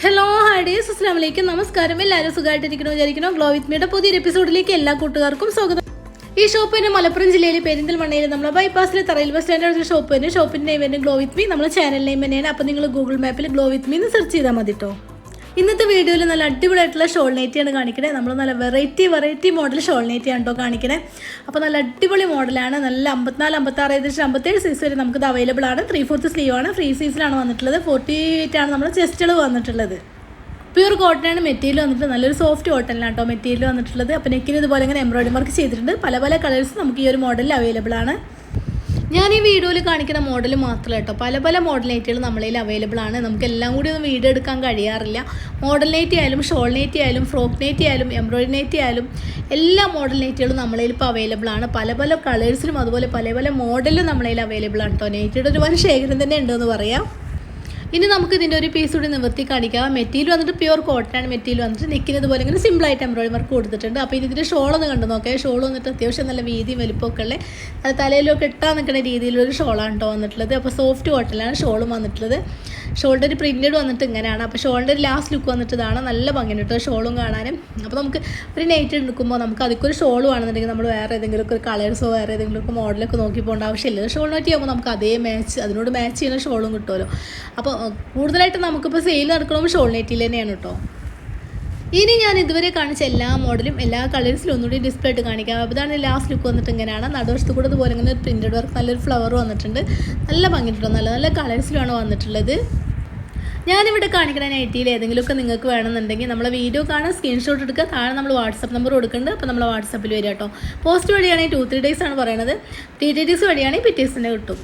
Hello ഹാഡീസ് അസ്ലാം വലൈക്കും നമസ്കാരം എല്ലാവരും സുഖമായിട്ടിരിക്കണോ വിചാരിക്കണോ ഗ്ലോ വിത്ത് മീയുടെ പുതിയൊരു എപ്പിസോഡിലേക്ക് എല്ലാ കൂട്ടുകാർക്കും സ്വാഗതം. ഈ ഷോപ്പ് തന്നെ മലപ്പുറം ജില്ലയിലെ പെരിന്തൽമണ്ണയിൽ നമ്മൾ ബൈപ്പാസിലെ തറയിൽ ബസ് സ്റ്റാൻഡ് ഷോപ്പ് തന്നെ. ഷോപ്പിന്റെ നെയിം ഗ്ലോ വിത്ത് മീ നമ്മുടെ ചാനൽ നെയിം തന്നെയാണ്. അപ്പോൾ നിങ്ങൾ ഗൂഗിൾ മാപ്പിൽ ഗ്ലോ വിത്ത് മീ എന്ന് സെർച്ച് ചെയ്താൽ മതി കേട്ടോ ഇന്നത്തെ വീഡിയോയിൽ നല്ല അടിപൊളിയായിട്ടുള്ള ഷോൾ നെറ്റിയാണ് കാണിക്കണേ. നമ്മൾ നല്ല വെറൈറ്റി വെറൈറ്റി മോഡൽ ഷോൾ നെറ്റിയാണ് കേട്ടോ കാണിക്കണേ. അപ്പോൾ നല്ല അടിപൊളി മോഡലാണ് നല്ല അമ്പത്തിനാല് അമ്പത്താറ് ഏകദേശം അമ്പത്തേഴ് സൈസ് വരെ നമുക്കിത് അവൈലബിൾ ആണ്. ത്രീ ഫോർത്ത് സ്ലീവ് ആണ്. ഫ്രീ സൈസിലാണ് വന്നിട്ടുള്ളത്. ഫോർട്ടി എയ്റ്റ് ആണ് നമ്മുടെ ചെസ്റ്റുകൾ വന്നിട്ടുള്ളത്. പ്യൂർ കോട്ടനാണ് മെറ്റീരിയൽ വന്നിട്ട് നല്ലൊരു സോഫ്റ്റ് കോട്ടനിലാണ് കേട്ടോ മെറ്റീരിയൽ വന്നിട്ടുള്ളത്. അപ്പോൾ നെക്കിന് ഇതുപോലെ ഇങ്ങനെ എംബ്രോയിഡറി വർക്ക് ചെയ്തിട്ടുണ്ട്. പല പല കളേഴ്സ് നമുക്ക് ഈ ഒരു മോഡലിൽ അവൈലബിൾ ആണ്. ഞാൻ ഈ വീഡിയോയിൽ കാണിക്കുന്ന മോഡൽ മാത്രമല്ല കേട്ടോ പല പല മോഡൽ നൈറ്റുകൾ നമ്മളതിൽ അവൈലബിൾ ആണ്. നമുക്ക് എല്ലാം കൂടി ഒന്നും വീഡിയോ എടുക്കാൻ കഴിയാറില്ല. മോഡൽ നൈറ്റി ആയാലും ഷോൾ നൈറ്റി ആയാലും ഫ്രോക്ക് നൈറ്റി ആയാലും എംബ്രോയിഡറി നൈറ്റി ആയാലും എല്ലാ മോഡൽ നൈറ്റുകളും നമ്മളതിൽ ഇപ്പോൾ അവൈലബിൾ ആണ്. പല പല കളേഴ്സിലും അതുപോലെ പല പല മോഡലും നമ്മളിൽ അവൈലബിൾ ആണ് കേട്ടോ നൈറ്റിയുടെ ഒരുപാട് ശേഖരം തന്നെ ഉണ്ടെന്ന് പറയാം. ഇനി നമുക്ക് ഇതിന്റെ ഒരു പീസ് കൂടി നിവർത്തി കാണിക്കാം. മെറ്റീരിയൽ വന്നിട്ട് പ്യുവർ കോട്ടനാണ് മെറ്റീരിയൽ വന്നിട്ട് നിൽക്കുന്നത് പോലെ ഇങ്ങനെ സിമ്പിളായിട്ട് എംബ്രോയിഡറി വർക്ക് കൊടുത്തിട്ടുണ്ട്. അപ്പോൾ ഇതിന്റെ ഒന്ന് കണ്ടു നോക്കേ. ഷോൾ വന്നിട്ട് അത്യാവശ്യം നല്ല വീതിയും വലിപ്പമൊക്കെ ഉള്ളത് അത് തലയിലൊക്കെ ഇട്ടാൽ നിൽക്കുന്ന രീതിയിലൊരു ഷോളാണ് കേട്ടോ വന്നിട്ടുള്ളത്. അപ്പോൾ സോഫ്റ്റ് കോട്ടനിലാണ് ഷോളും വന്നിട്ടുള്ളത്. ഷോൾഡർ പ്രിന്റഡ് വന്നിട്ട് ഇങ്ങനെയാണ്. അപ്പോൾ ഷോൾഡർ ലാസ്റ്റ് ലുക്ക് വന്നിട്ട് ഇതാണ് നല്ല ഭംഗിയാണ് കേട്ടോ ഷോളും കാണാനും. അപ്പോൾ നമുക്ക് ഒരു നൈറ്റ് എടുക്കുമ്പോൾ നമുക്ക് അതിക്കൊരു ഷോൾ വേണമെന്നുണ്ടെങ്കിൽ നമ്മൾ വേറെ ഏതെങ്കിലും ഒരു കളേഴ്സോ വേറെ ഏതെങ്കിലും ഒക്കെ മോഡലൊക്കെ നോക്കി പോകേണ്ട ആവശ്യമില്ല ഷോൾ നോക്കി ആകുമ്പോൾ നമുക്ക് അതേ മാച്ച് അതിനോട് മാച്ച് ചെയ്യുന്ന ഷോളും കിട്ടുമല്ലോ. അപ്പോൾ കൂടുതലായിട്ട് നമുക്കിപ്പോൾ സെയിൽ നടക്കണമെങ്കിൽ ഷോൾ നെറ്റിൽ തന്നെയാണ് കേട്ടോ. ഇനി ഞാൻ ഇതുവരെ കാണിച്ച എല്ലാ മോഡലും എല്ലാ കളേഴ്സിലും ഒന്നുകൂടി ഡിസ്പ്ലേ ഇട്ട് കാണിക്കാം. അപ്പോൾ ഇതാണ് ലാസ്റ്റ് ലുക്ക് വന്നിട്ട് ഇങ്ങനെയാണ്. നടുവശത്ത് കൂടെ ഇതുപോലെ ഇങ്ങനെ ഒരു പ്രിന്റഡ് വർക്ക് നല്ലൊരു ഫ്ലവർ വന്നിട്ടുണ്ട്. നല്ല ഭംഗിയിട്ടുണ്ടോ നല്ല നല്ല കളേഴ്സിലാണ് വന്നിട്ടുള്ളത്. ഞാനിവിടെ കാണിക്കുന്ന നൈറ്റിയിൽ ഏതെങ്കിലുമൊക്കെ നിങ്ങൾക്ക് വേണമെന്നുണ്ടെങ്കിൽ നമ്മളെ വീഡിയോ കാണാൻ സ്ക്രീൻഷോട്ട് എടുക്കുക. താഴെ നമ്മൾ വാട്സപ്പ് നമ്പർ കൊടുക്കുന്നുണ്ട്. അപ്പോൾ നമ്മൾ വാട്സപ്പിൽ വരിക കേട്ടോ. പോസ്റ്റ് വഴിയാണെങ്കിൽ ടു ത്രീ ഡേയ്സ് ആണ് പറയണത്. ത്രീ ടി ഡേയ്സ് വഴിയാണെങ്കിൽ പിറ്റേഴ്സിന്റെ കിട്ടും.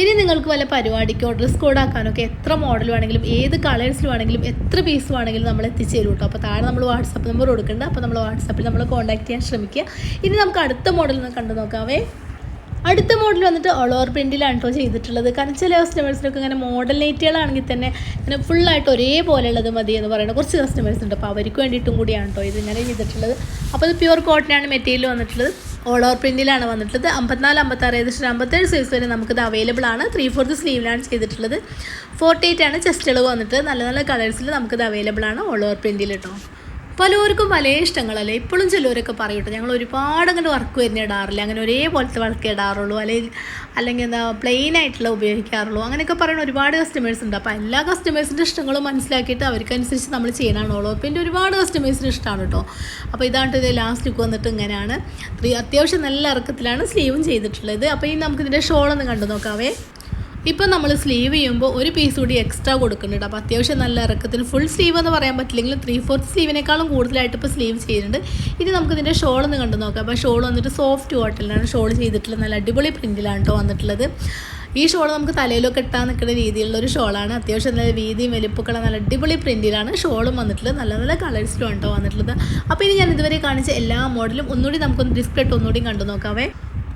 ഇനി നിങ്ങൾക്ക് വല്ല പരിപാടിക്കോ ഡ്രസ് കോഡ് ആക്കാനൊക്കെ എത്ര മോഡൽ വേണമെങ്കിലും ഏത് കളേഴ്സിൽ വേണമെങ്കിലും എത്ര പീസ് വേണമെങ്കിലും നമ്മൾ എത്തിച്ചേരും കേട്ടോ. അപ്പോൾ താഴെ നമ്മൾ വാട്സപ്പ് നമ്പർ കൊടുക്കുന്നുണ്ട്. അപ്പോൾ നമ്മൾ വാട്സപ്പിൽ നമ്മൾ കോൺടാക്ട് ചെയ്യാൻ ശ്രമിക്കുക. ഇനി നമുക്ക് അടുത്ത മോഡൽ ഒന്ന് കണ്ടു നോക്കാവേ അടുത്ത മോഡൽ വന്നിട്ട് ഓൾ ഓവർ പ്രിന്റിലാണ് കേട്ടോ ചെയ്തിട്ടുള്ളത്. കാരണം ചില കസ്റ്റമേഴ്സിനൊക്കെ ഇങ്ങനെ മോഡൽ നൈറ്റുകളാണെങ്കിൽ തന്നെ ഇങ്ങനെ ഫുള്ളായിട്ട് ഒരേപോലെ ഉള്ളത് മതി എന്ന് പറയുന്ന കുറച്ച് കസ്റ്റമേഴ്സ് ഉണ്ട്. അപ്പോൾ അവർക്ക് വേണ്ടിയിട്ടും കൂടിയാണ് കേട്ടോ ഇതിങ്ങനെ ചെയ്തിട്ടുള്ളത്. അപ്പോൾ ഇത് പ്യുവർ കോട്ടനാണ് മെറ്റീരിയൽ വന്നിട്ടുള്ളത്. ഓൾ ഓവർ പ്രിന്റിലാണ് വന്നിട്ടുള്ളത്. അമ്പത്തിനാല് അമ്പത്താറ് ഏകദേശം അമ്പത്തേഴ് സൈസ് വരെ നമുക്കിത് അവൈലബിൾ ആണ്. ത്രീ ഫോർത്ത് സ്ലീവിലാണ് ചെയ്തിട്ടുള്ളത്. ഫോർട്ടി എയ്റ്റ് ആണ് ചെസ്റ്റ് ഇളവ് വന്നിട്ട് നല്ല നല്ല കളേഴ്സിൽ നമുക്കിത് അവൈലബിൾ ആണ് ഓൾ ഓവർ പ്രിന്റിൽ കേട്ടോ പലർക്കും പല ഇഷ്ടങ്ങളല്ലേ? ഇപ്പോഴും ചിലവരൊക്കെ പറയട്ടെ ഞങ്ങൾ ഒരുപാട് അങ്ങനെ വർക്ക് വരുന്ന ഇടാറില്ല അങ്ങനെ ഒരേപോലത്തെ വർക്ക് ഇടാറുള്ളൂ അല്ലെങ്കിൽ അല്ലെങ്കിൽ എന്താ പ്ലെയിൻ ആയിട്ടുള്ള ഉപയോഗിക്കാറുള്ളൂ. അങ്ങനെയൊക്കെ പറയുന്ന ഒരുപാട് കസ്റ്റമേഴ്സ് ഉണ്ട്. അപ്പോൾ എല്ലാ കസ്റ്റമേഴ്സിന്റെ ഇഷ്ടങ്ങളും മനസ്സിലാക്കിയിട്ട് അവർക്കനുസരിച്ച് നമ്മൾ ചെയ്യാനാണുള്ളൂ അപ്പോൾ എന്റെ ഒരുപാട് കസ്റ്റമേഴ്സിന് ഇഷ്ടമാണ് കേട്ടോ അപ്പോൾ ഇതാണ് ഇത് ലാസ്റ്റ് ലുക്ക് വന്നിട്ട് ഇങ്ങനെയാണ്. അത്യാവശ്യം നല്ല ഇറക്കത്തിലാണ് സ്ലീവും ചെയ്തിട്ടുള്ളത്. അപ്പോൾ ഇനി നമുക്കിതിന്റെ ഷോളൊന്ന് കണ്ടു നോക്കാവേ. ഇപ്പോൾ നമ്മൾ സ്ലീവ് ചെയ്യുമ്പോൾ ഒരു പീസ് കൂടി എക്സ്ട്രാ കൊടുക്കുന്നുണ്ട്. അപ്പോൾ അത്യാവശ്യം നല്ല ഇറക്കത്തിൽ ഫുൾ സ്ലീവ് എന്ന് പറയാൻ പറ്റില്ലെങ്കിലും ത്രീ ഫോർത്ത് സ്ലീവിനേക്കാളും കൂടുതലായിട്ട് ഇപ്പോൾ സ്ലീവ് ചെയ്യുന്നുണ്ട്. ഇനി നമുക്ക് ഇതിന്റെ ഷോൾ ഒന്ന് കണ്ടു നോക്കാം. അപ്പോൾ ഷോൾ വന്നിട്ട് സോഫ്റ്റ് കോട്ടണിലാണ് ഷോൾ ചെയ്തിട്ടുള്ളത്. നല്ല അടിപൊളി പ്രിന്റിലാണ് കേട്ടോ വന്നിട്ടുള്ളത്. ഈ ഷോൾ നമുക്ക് തലയിലൊക്കെ ഇട്ടാൻ നിൽക്കുന്ന രീതിയിലുള്ള ഒരു ഷോളാണ് അത്യാവശ്യം നല്ല വീതിയും വലിപ്പൊക്കെ നല്ല അടിപൊളി പ്രിന്റിലാണ് ഷോളും വന്നിട്ടുള്ളത്. നല്ല നല്ല കളേഴ്സിലും ഉണ്ടോ വന്നിട്ടുള്ളത്. അപ്പോൾ ഇനി ഞാൻ ഇതുവരെ കാണിച്ച എല്ലാ മോഡലും ഒന്നുകൂടി നമുക്കൊന്ന് ഡിസ്പ്ലേ ഇട്ട് ഒന്നുകൂടി കണ്ടു നോക്കാവേ.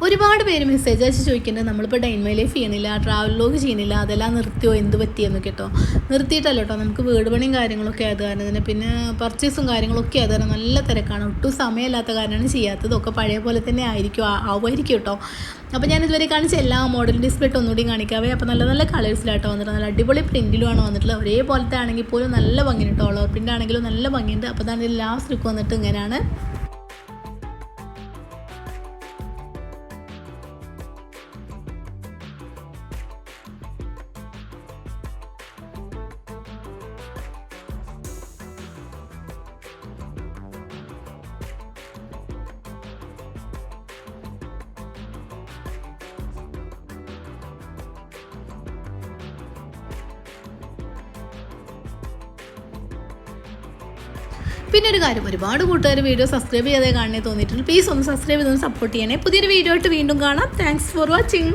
ഒരുപാട് പേര് മെസ്സേജ് അയച്ച് ചോദിക്കുന്നത് നമ്മളിപ്പോൾ ഡൈൻമൈ ലൈഫ് ചെയ്യുന്നില്ല ട്രാവൽ ലോഗ് ചെയ്യുന്നില്ല അതെല്ലാം നിർത്തിയോ എന്ത് പറ്റിയെന്ന് കേട്ടോ നിർത്തിയിട്ടല്ല കേട്ടോ നമുക്ക് വീട് പണിയും കാര്യങ്ങളൊക്കെ ആയത് കാരണം തന്നെ. പിന്നെ പർച്ചേസും കാര്യങ്ങളൊക്കെ ആയത് കാരണം നല്ല തിരക്കാണ്. ഒട്ടും സമയമില്ലാത്ത കാരണമാണ് ചെയ്യാത്തതൊക്കെ പഴയ പോലെ തന്നെ ആയിരിക്കും ആവുമായിരിക്കും കേട്ടോ അപ്പോൾ ഞാൻ ഇതുവരെ കാണിച്ച എല്ലാ മോഡൽ ഒന്നും ഒന്നുകൂടി കാണിക്കാവേ അപ്പോൾ നല്ല നല്ല കളേഴ്സിലാട്ടോ വന്നിട്ട് നല്ല അടിപൊളി പ്രിന്റിലുമാണ് വന്നിട്ടുള്ളത്. ഒരേപോലത്തെ ആണെങ്കിൽ പോലും നല്ല ഭംഗിയുണ്ട് കേട്ടോ ഓളോ പ്രിന്റ് ആണെങ്കിലും നല്ല ഭംഗിയുണ്ട്. അപ്പോൾ തന്നെ ലാസ്റ്റ് ലുക്ക് വന്നിട്ട് ഇങ്ങനെയാണ്. പിന്നെ ഒരു കാര്യം ഒരുപാട് കൂട്ടുകാർ വീഡിയോ സബ്സ്ക്രൈബ് ചെയ്യാതെ കാണണേ തോന്നിയിട്ടുണ്ട്. പ്ലീസ് ഒന്ന് സബ്സ്ക്രൈബ് ചെയ്തൊന്ന് സപ്പോർട്ട് ചെയ്യണേ. പുതിയൊരു വീഡിയോ ആയിട്ട് വീണ്ടും കാണാം. Thanks for watching